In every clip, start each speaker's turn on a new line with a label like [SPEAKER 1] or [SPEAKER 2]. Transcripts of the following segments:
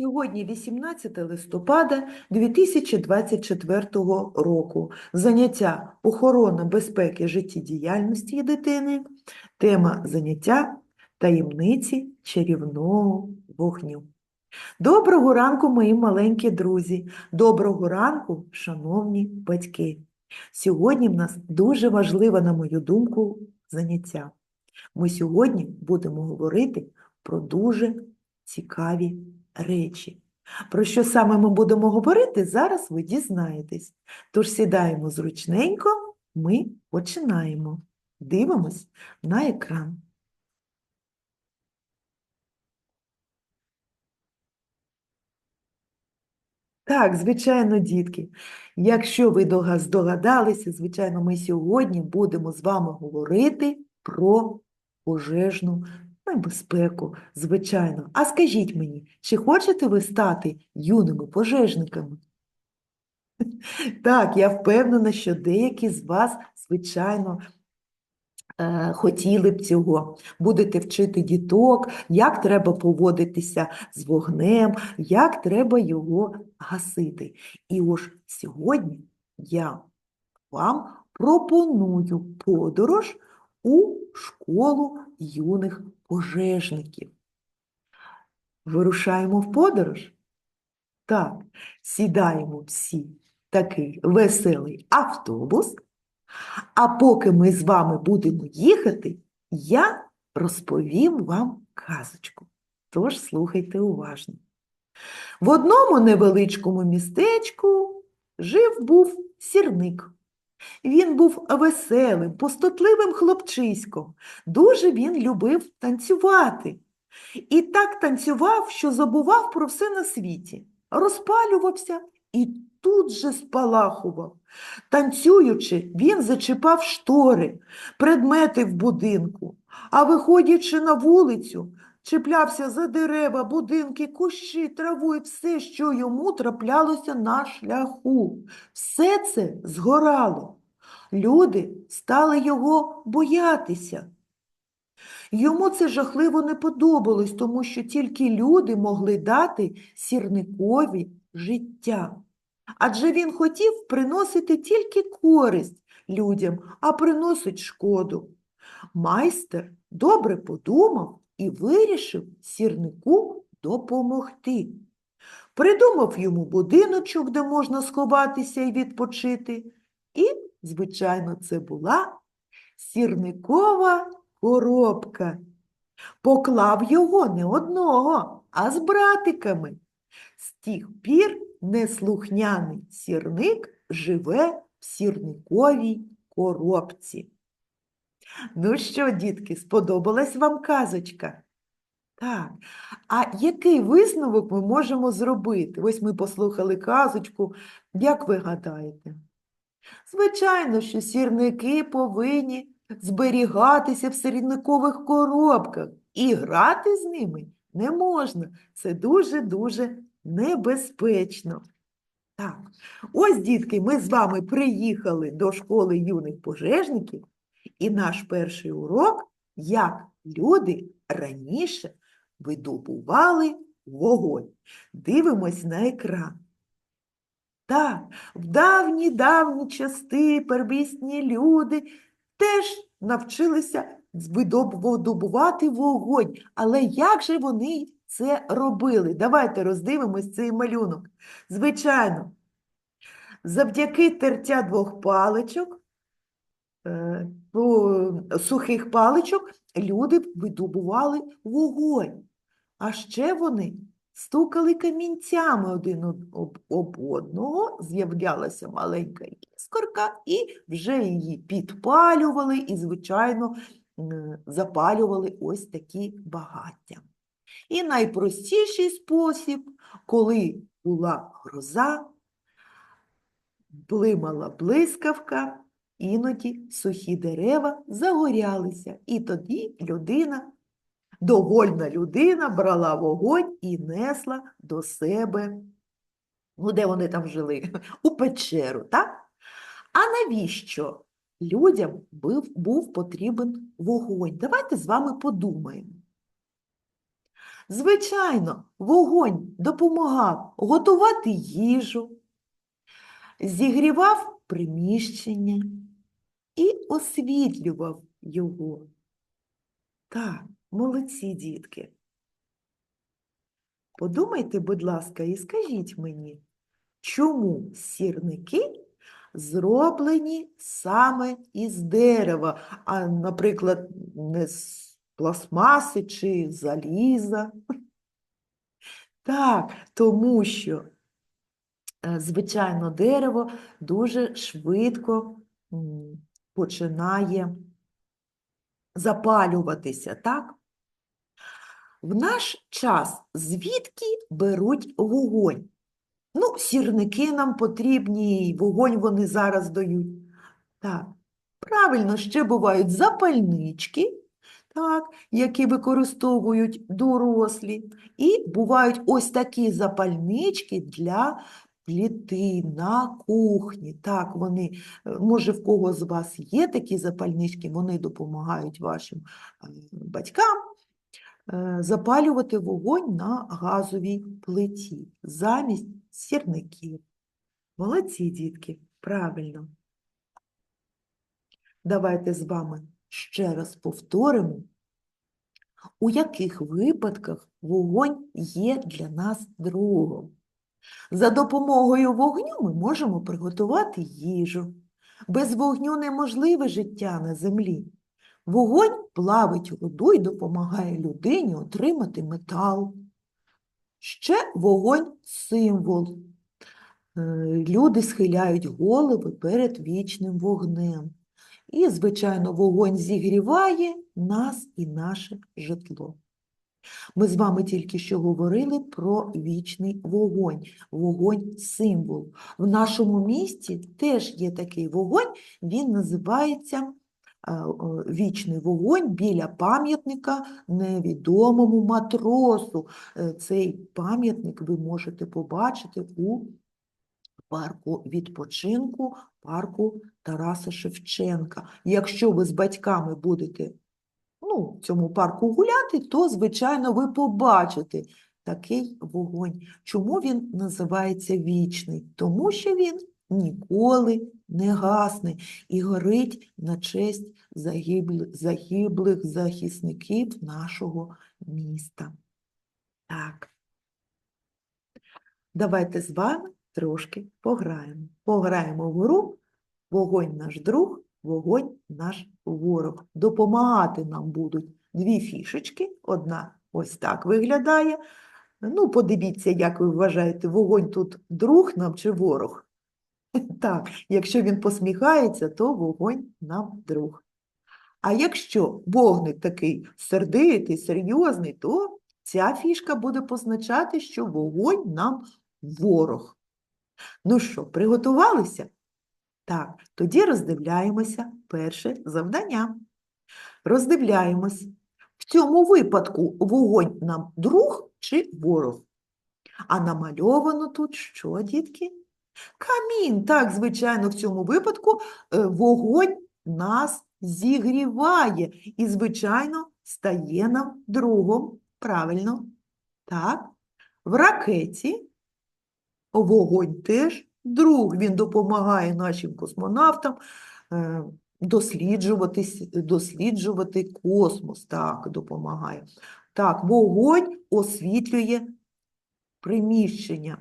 [SPEAKER 1] Сьогодні 18 листопада 2024 року. Заняття охорона безпеки життєдіяльності дитини. Тема заняття таємниці чарівного вогню. Доброго ранку, мої маленькі друзі! Доброго ранку, шановні батьки! Сьогодні в нас дуже важливе, на мою думку, заняття. Ми сьогодні будемо говорити про дуже цікаві речі. Про що саме ми будемо говорити, зараз ви дізнаєтесь. Тож сідаємо зручненько, ми починаємо. Дивимось на екран. Так, звичайно, дітки. Якщо ви дога- здогадалися, звичайно, ми сьогодні будемо з вами говорити про пожежну небезпеку, звичайно. А скажіть мені, чи хочете ви стати юними пожежниками? Так, я впевнена, що деякі з вас, звичайно, е, хотіли б цього. Будете вчити діток, як треба поводитися з вогнем, як треба його гасити. І ось сьогодні я вам пропоную подорож у школу юних пожежників. Вирушаємо в подорож? Так, сідаємо всі такий веселий автобус. А поки ми з вами будемо їхати, я розповім вам казочку. Тож слухайте уважно. В одному невеличкому містечку жив був сірник. Він був веселим, пустотливим хлопчиськом. Дуже він любив танцювати. І так танцював, що забував про все на світі, розпалювався і тут же спалахував. Танцюючи, він зачіпав штори, предмети в будинку, а виходячи на вулицю, чіплявся за дерева, будинки, кущі, траву і все, що йому траплялося на шляху. Все це згорало. Люди стали його боятися. Йому це жахливо не подобалось, тому що тільки люди могли дати сірникові життя. Адже він хотів приносити тільки користь людям, а приносить шкоду. Майстер добре подумав і вирішив сірнику допомогти. Придумав йому будиночок, де можна сховатися і відпочити. І, звичайно, це була сірникова коробка. Поклав його не одного, а з братиками. З тих пір неслухняний сірник живе в сірниковій коробці. Ну що, дітки, сподобалась вам казочка? Так, а який висновок ми можемо зробити? Ось ми послухали казочку. Як ви гадаєте? Звичайно, що сірники повинні зберігатися в сірникових коробках і грати з ними не можна. Це дуже-дуже небезпечно. Так, ось, дітки, ми з вами приїхали до школи юних пожежників, і наш перший урок, як люди раніше видобували вогонь. Дивимось на екран. Так, в давні-давні части первісні люди теж навчилися видобувати вогонь. Але як же вони це робили? Давайте роздивимось цей малюнок. Звичайно, завдяки тертя двох паличок, сухих паличок, люди видобували вогонь. А ще вони стукали камінцями один об- об, об одного, з'являлася маленька іскорка, і вже її підпалювали і, звичайно, запалювали ось такі багаття. І найпростіший спосіб, коли була гроза, блимала блискавка, іноді сухі дерева загорялися, і тоді людина, довольна людина брала вогонь і несла до себе, ну де вони там жили, у печеру, так? А навіщо людям був, був потрібен вогонь? Давайте з вами подумаємо. Звичайно, вогонь допомагав готувати їжу, зігрівав приміщення і освітлював його. Так, молодці, дітки. Подумайте, будь ласка, і скажіть мені, чому сірники зроблені саме із дерева, а, наприклад, не з пластмаси чи заліза? Так, тому що, е, звичайно, дерево дуже швидко починає запалюватися, так? В наш час звідки беруть вогонь? Ну, сірники нам потрібні, і вогонь вони зараз дають. Так, правильно, ще бувають запальнички, так, які використовують дорослі. І бувають ось такі запальнички для пліти на кухні. Так, вони, е, може, в кого з вас є такі запальнички, вони допомагають вашим е, батькам е, запалювати вогонь на газовій плиті замість сірників. Молодці, дітки, правильно. Давайте з вами ще раз повторимо, у яких випадках вогонь є для нас другом. За допомогою вогню ми можемо приготувати їжу. Без вогню неможливе життя на землі. Вогонь плавить воду і допомагає людині отримати метал. Ще вогонь символ. Е, Люди схиляють голови перед вічним вогнем. І, звичайно, вогонь зігріває нас і наше житло. Ми з вами тільки що говорили про вічний вогонь, вогонь символ. В нашому місті теж є такий вогонь, він називається е, е, вічний вогонь біля пам'ятника невідомому матросу. Е, Цей пам'ятник ви можете побачити у парку відпочинку, парку Тараса Шевченка. Якщо ви з батьками будете ну, в цьому парку гуляти, то, звичайно, ви побачите такий вогонь. Чому він називається вічний? Тому що він ніколи не гасне і горить на честь загиблих, загиблих захисників нашого міста. Так. Давайте з вами трошки пограємо. Пограємо в гру Вогонь наш друг, вогонь наш ворог. Допомагати нам будуть дві фішечки. Одна ось так виглядає. Ну, подивіться, як ви вважаєте, вогонь тут друг нам чи ворог? Так, якщо він посміхається, то вогонь нам друг. А якщо вогник такий сердитий, серйозний, то ця фішка буде позначати, що вогонь нам ворог. Ну що, приготувалися? Так, тоді роздивляємося перше завдання. Роздивляємось. В цьому випадку вогонь нам друг чи ворог? А намальовано тут що, дітки? Камін. Так, звичайно, в цьому випадку е, вогонь нас зігріває і, звичайно, стає нам другом. Правильно? Так. В ракеті вогонь теж друг. Він допомагає нашим космонавтам е, досліджувати космос. Так, допомагає. Так, вогонь освітлює приміщення.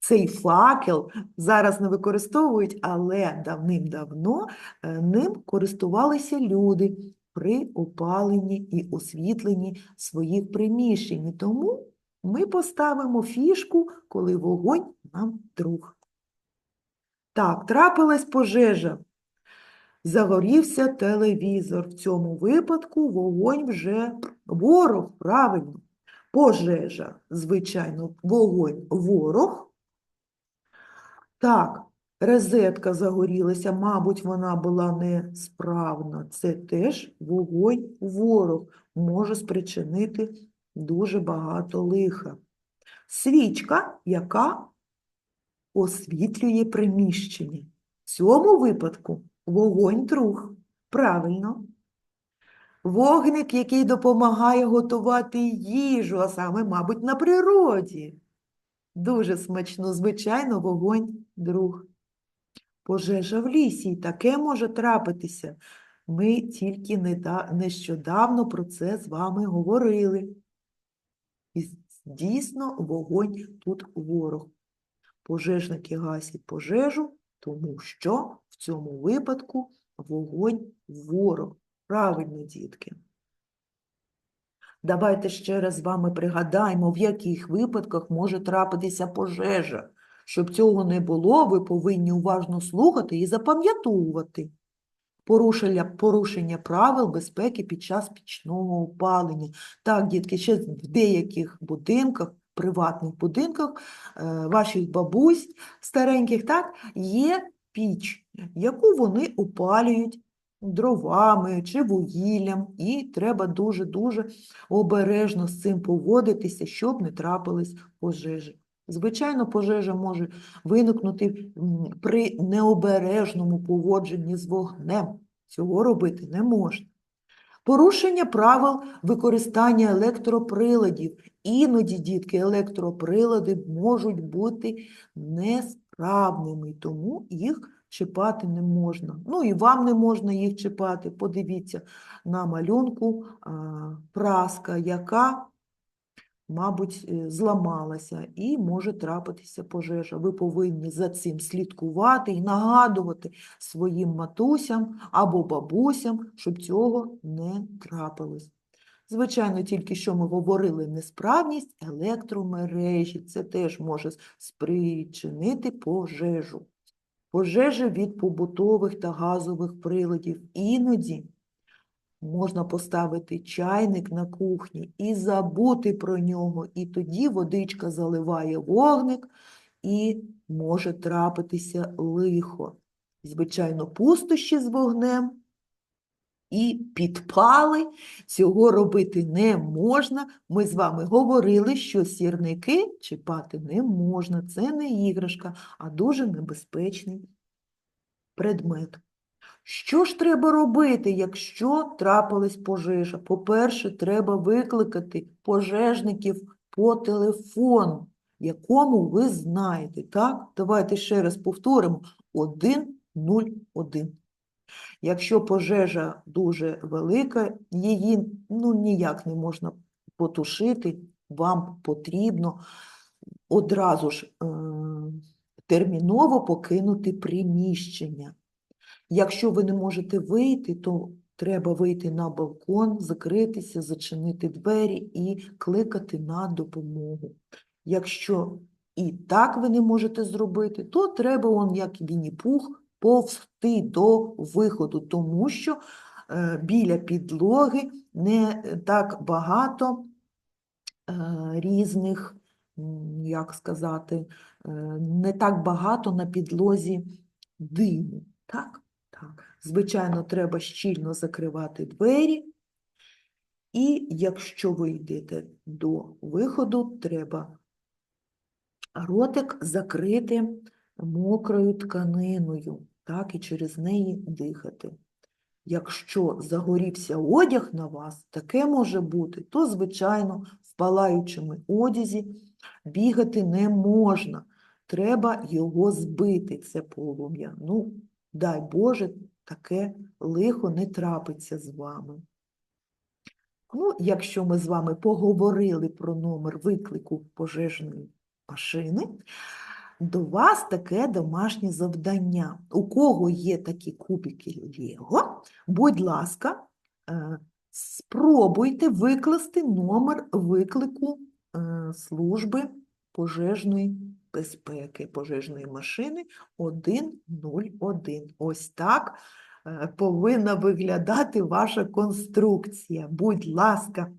[SPEAKER 1] Цей факел зараз не використовують, але давним-давно е, ним користувалися люди при опаленні і освітленні своїх приміщень. Тому ми поставимо фішку, коли вогонь нам друг. Так, трапилась пожежа. Загорівся телевізор. В цьому випадку вогонь вже ворог, правильно. Пожежа, звичайно, вогонь ворог. Так, розетка загорілася, мабуть, вона була несправна. Це теж вогонь ворог, може спричинити дуже багато лиха. Свічка, яка освітлює приміщення. В цьому випадку вогонь друг. Правильно. Вогник, який допомагає готувати їжу, а саме, мабуть, на природі. Дуже смачно, звичайно, вогонь друг. Пожежа в лісі, і таке може трапитися. Ми тільки нещодавно про це з вами говорили. І дійсно вогонь тут ворог. Пожежники гасять пожежу, тому що в цьому випадку вогонь ворог. Правильно, дітки. Давайте ще раз з вами пригадаємо, в яких випадках може трапитися пожежа. Щоб цього не було, ви повинні уважно слухати і запам'ятовувати. Порушення, порушення правил безпеки під час пічного опалення. Так, дітки, ще в деяких будинках, приватних будинках, е, ваших бабусь стареньких, так, є піч, яку вони опалюють дровами чи вугіллям, і треба дуже-дуже обережно з цим поводитися, щоб не трапились пожежі. Звичайно, пожежа може виникнути при необережному поводженні з вогнем. Цього робити не можна. Порушення правил використання електроприладів. Іноді, дітки, електроприлади можуть бути несправними, тому їх чіпати не можна. Ну і вам не можна їх чіпати. Подивіться на малюнку праска, яка мабуть, е, зламалася і може трапитися пожежа. Ви повинні за цим слідкувати і нагадувати своїм матусям або бабусям, щоб цього не трапилось. Звичайно, тільки що ми говорили несправність електромережі. Це теж може спричинити пожежу. Пожежі від побутових та газових приладів. Іноді Можна поставити чайник на кухні і забути про нього, і тоді водичка заливає вогник і може трапитися лихо. Звичайно, пустощі з вогнем і підпали. Цього робити не можна. Ми з вами говорили, що сірники чіпати не можна. Це не іграшка, а дуже небезпечний предмет. Що ж треба робити, якщо трапилась пожежа? По-перше, треба викликати пожежників по телефону, якому ви знаєте. Так? Давайте ще раз повторимо. 101. Якщо пожежа дуже велика, її ну, ніяк не можна потушити, вам потрібно одразу ж е, терміново покинути приміщення. Якщо ви не можете вийти, то треба вийти на балкон, закритися, зачинити двері і кликати на допомогу. Якщо і так ви не можете зробити, то треба, он, як Вінні-Пух, повзти до виходу, тому що е, біля підлоги не так багато е, різних, як сказати, е, не так багато на підлозі диму. Так? Звичайно, треба щільно закривати двері. І якщо ви йдете до виходу, треба ротик закрити мокрою тканиною, так, і через неї дихати. Якщо загорівся одяг на вас, таке може бути, то, звичайно, в палаючому одязі бігати не можна. Треба його збити, це полум'я. Ну, дай Боже, таке лихо не трапиться з вами. Ну, якщо ми з вами поговорили про номер виклику пожежної машини, до вас таке домашнє завдання. У кого є такі кубики Лего, будь ласка, е, спробуйте викласти номер виклику е, служби пожежної безпеки, пожежної машини 101. Ось так е, повинна виглядати ваша конструкція. Будь ласка,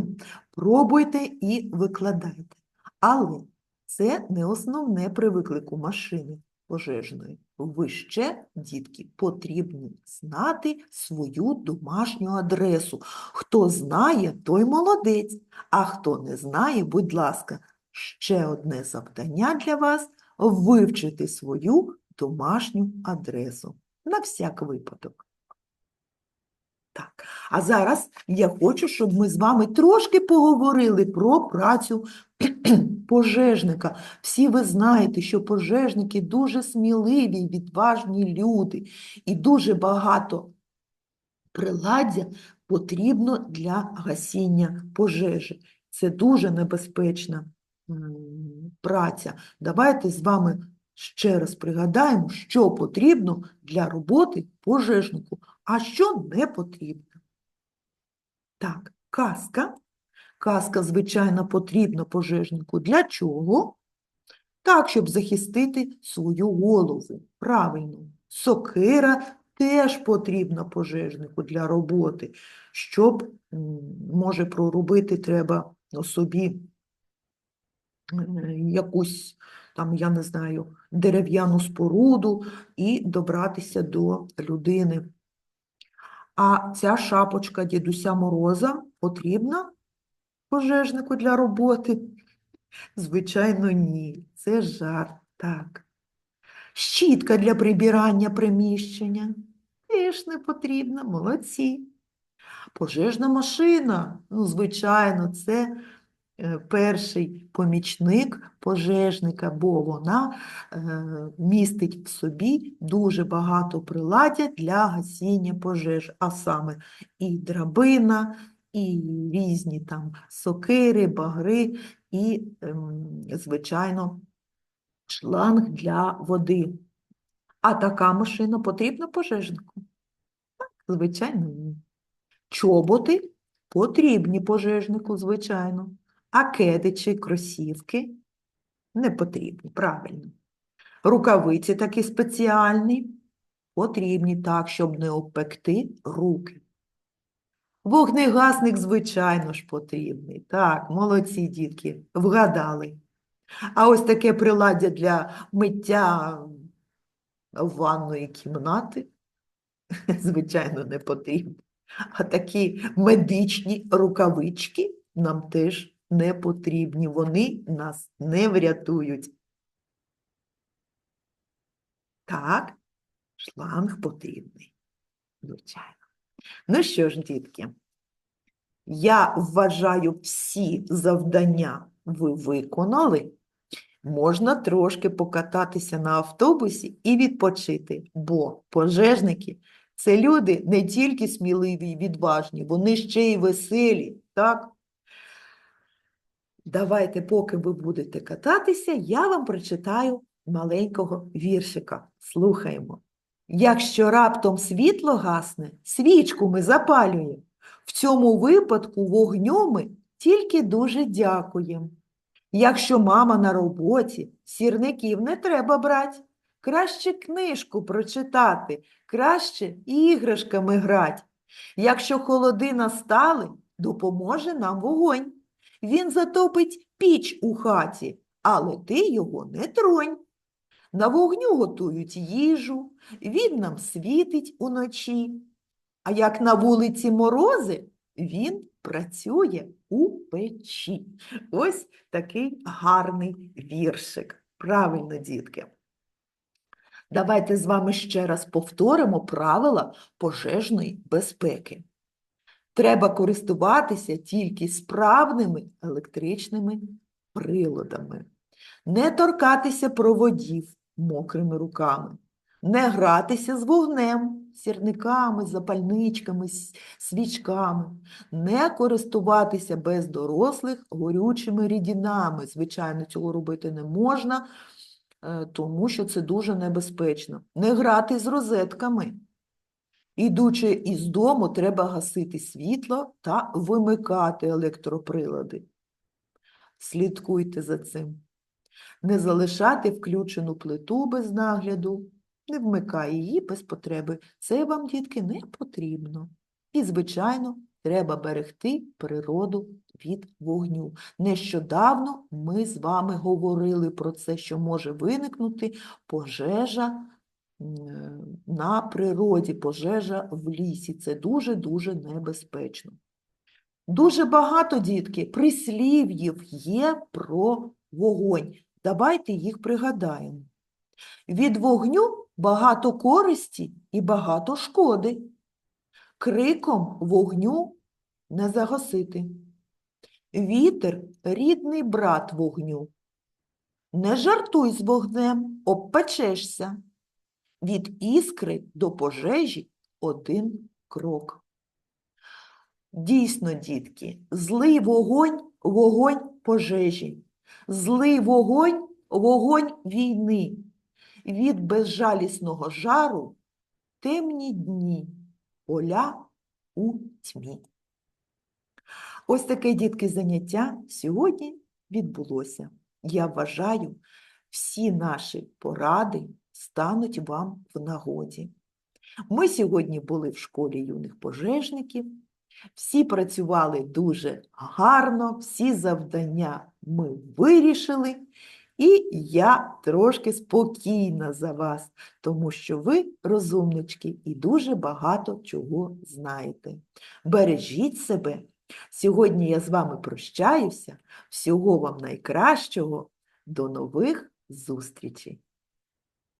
[SPEAKER 1] пробуйте і викладайте. Але це не основне при виклику машини пожежної. Ви ще, дітки, потрібно знати свою домашню адресу. Хто знає, той молодець, а хто не знає, будь ласка, ще одне завдання для вас – вивчити свою домашню адресу на всяк випадок. Так, а зараз я хочу, щоб ми з вами трошки поговорили про працю пожежника. Всі ви знаєте, що пожежники дуже сміливі відважні люди, і дуже багато приладдя потрібно для гасіння пожежі. Це дуже небезпечна праця. Давайте з вами ще раз пригадаємо, що потрібно для роботи пожежнику, а що не потрібно. Так, каска. Каска, звичайно, потрібна пожежнику. Для чого? Так, щоб захистити свою голову. Правильно. Сокира теж потрібна пожежнику для роботи, щоб, може, проробити треба собі якусь, там, я не знаю, дерев'яну споруду і добратися до людини. А ця шапочка дідуся Мороза потрібна пожежнику для роботи? Звичайно, ні. Це жарт, так. Щітка для прибирання приміщення теж не потрібна, молодці. Пожежна машина, ну, звичайно, це перший помічник пожежника, бо вона е, містить в собі дуже багато приладдя для гасіння пожеж, а саме і драбина, і різні там сокири, багри, і, ем, звичайно, шланг для води. А така машина потрібна пожежнику? Так, звичайно, ні. Чоботи потрібні пожежнику, звичайно. А кеди чи кросівки не потрібні, правильно. Рукавиці такі спеціальні потрібні так, щоб не обпекти руки. Вогнегасник, звичайно ж, потрібний. Так, молодці дітки, вгадали. А ось таке приладдя для миття ванної кімнати, звичайно, не потрібно. А такі медичні рукавички нам теж не потрібні. Вони нас не врятують. Так, шланг потрібний, звичайно. Ну що ж, дітки, я вважаю, всі завдання ви виконали. Можна трошки покататися на автобусі і відпочити, бо пожежники це люди не тільки сміливі і відважні, вони ще й веселі, так? Давайте, поки ви будете кататися, я вам прочитаю маленького віршика. Слухаємо. Якщо раптом світло гасне, свічку ми запалюємо. В цьому випадку вогню ми тільки дуже дякуємо. Якщо мама на роботі, сірників не треба брати. Краще книжку прочитати, краще іграшками грать. Якщо холоди настали, допоможе нам вогонь. Він затопить піч у хаті, але ти його не тронь. На вогню готують їжу, він нам світить уночі. А як на вулиці морози, він працює у печі. Ось такий гарний віршик. Правильно, дітки. Давайте з вами ще раз повторимо правила пожежної безпеки. Треба користуватися тільки справними електричними приладами, не торкатися проводів мокрими руками, не гратися з вогнем, сірниками, запальничками, свічками, не користуватися без дорослих горючими рідинами. Звичайно, цього робити не можна, е, тому що це дуже небезпечно. Не грати з розетками. Ідучи із дому, треба гасити світло та вимикати електроприлади. Слідкуйте за цим. Не залишати включену плиту без нагляду, не вмикай її без потреби. Це вам, дітки, не потрібно. І, звичайно, треба берегти природу від вогню. Нещодавно ми з вами говорили про це, що може виникнути пожежа на природі, пожежа в лісі. Це дуже-дуже небезпечно. Дуже багато, дітки, прислів'їв є про вогонь. Давайте їх пригадаємо. Від вогню багато користі і багато шкоди. криком вогню не загасити. Вітер – рідний брат вогню. Не жартуй з вогнем, обпечешся. Від іскри до пожежі один крок. Дійсно, дітки, злий вогонь – вогонь пожежі, злий вогонь – вогонь війни. Від безжалісного жару темні дні, поля у тьмі. Ось таке, дітки, заняття сьогодні відбулося. Я вважаю, всі наші поради стануть вам в нагоді. Ми сьогодні були в школі юних пожежників, всі працювали дуже гарно, всі завдання ми вирішили, і я трошки спокійна за вас, тому що ви розумнички і дуже багато чого знаєте. Бережіть себе. Сьогодні я з вами прощаюся. Всього вам найкращого. До нових зустрічей!